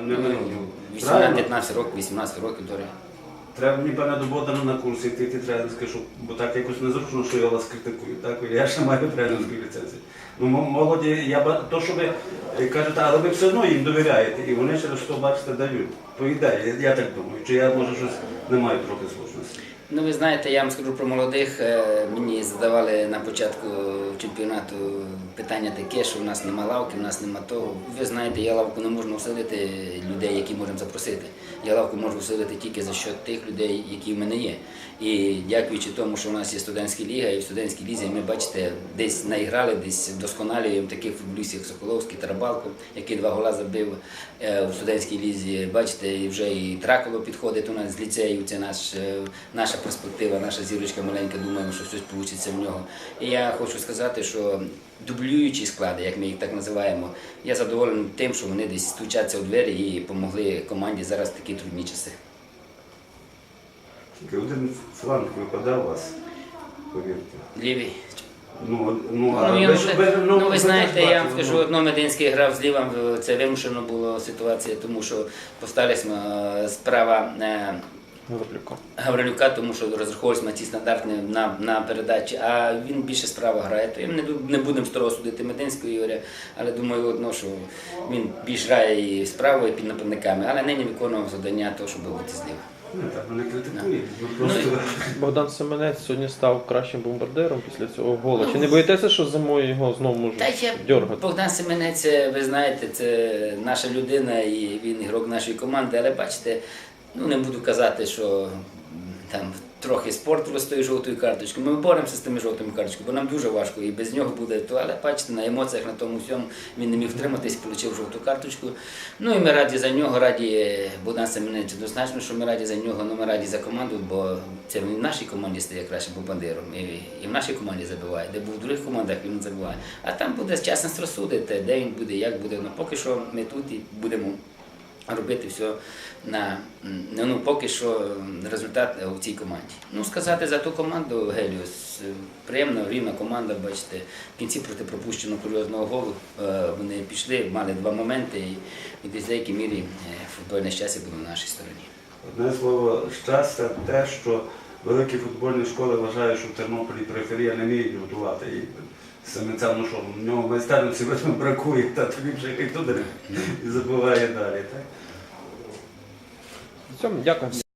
Не Ну, ну, 18-15 років, 18 років до Треба мені пане до Богдана на курси йти, треба тренерське, щоб, бо так якось незручно, що я вас критикую. Так? Я ще маю тренерську ліцензію. Ну, м- молоді, я ба- то, що ви е, кажете, але ви все одно їм довіряєте, і вони через що, бачите, дають. По ідеї, я, я так думаю. Чи я може щось не маю трохи слушності. Ну, ви знаєте, я вам скажу про молодих. Е, Мені задавали на початку чемпіонату питання таке, що в нас нема лавки, в нас нема того. Ви знаєте, я лавку не можу оселити людей, які можемо запросити. Я лавку можу усилити тільки за счет тих людей, які в мене є. І дякуючи тому, що у нас є студентська ліга, і в студентській лізі ми бачите, десь наіграли, десь вдосконалюємо таких футболістів, як Соколовський, Тарабалко, який два гола забив е, в студентській лізі. Бачите, вже і Траколо підходить у нас з ліцею. Це наш, е, наша перспектива, наша зірочка маленька. Думаємо, що щось вийде в нього. І я хочу сказати, що дублюючі склади, як ми їх так називаємо, я задоволений тим, що вони десь стучаться у двері і допомогли команді зараз в такі трудні часи. Тільки один фланг випадав у вас, повірте. Лівий. Ну, ну, а Ну, ви ну, так, ви- ну, ви знаєте, я вам бачите, скажу, ну. одно Мединський грав зліва, лівом, це вимушено була ситуація, тому що е, справа е, Гаврилюка. Гаврилюка, тому що розраховувалися на ці стандартні на, на передачі, а він більше справа грає. То не, не будемо строго судити Мединського Ігоря, але думаю, одно, що він більш грає і справа, і під нападниками, але нині виконував завдання того, щоб бути зліва. Ні, так вони критикують. Ну, просто... Богдан Семенець сьогодні став кращим бомбардиром після цього гола. Чи не боїтеся, що зимою його знову можуть Та я дергати? Богдан Семенець, ви знаєте, це наша людина і він ігрок нашої команди, але бачите, ну не буду казати, що там трохи спорту з тою жовтою карточкою. Ми боремося з тими жовтими карточками, бо нам дуже важко і без нього буде то. Але бачите, на емоціях на тому всьому він не міг втриматись, отримав жовту карточку. Ну і ми раді за нього, раді Богдан Семенець однозначно, що ми раді за нього, ну ми раді за команду, бо це він в нашій команді стає кращим бомбардиром. І, і в нашій команді забиває, де був в других командах він не забиває. А там буде часом розсудити, де він буде, як буде. Ну поки що ми тут і будемо робити все на ну, поки що результат у цій команді. Ну, сказати за ту команду Геліус, приємно, рівна команда, бачите, в кінці проти пропущеного курйозного голу е, вони пішли, мали два моменти, і, і десь деякій мірі е, футбольне щастя було на нашій стороні. Одне слово, щастя те, що великі футбольні школи вважають, що в Тернополі периферія не вміють готувати. І саме це, ну що, в нього майстерності бракує, та тобі вже туди і забуває далі. Так? В цьому дякую.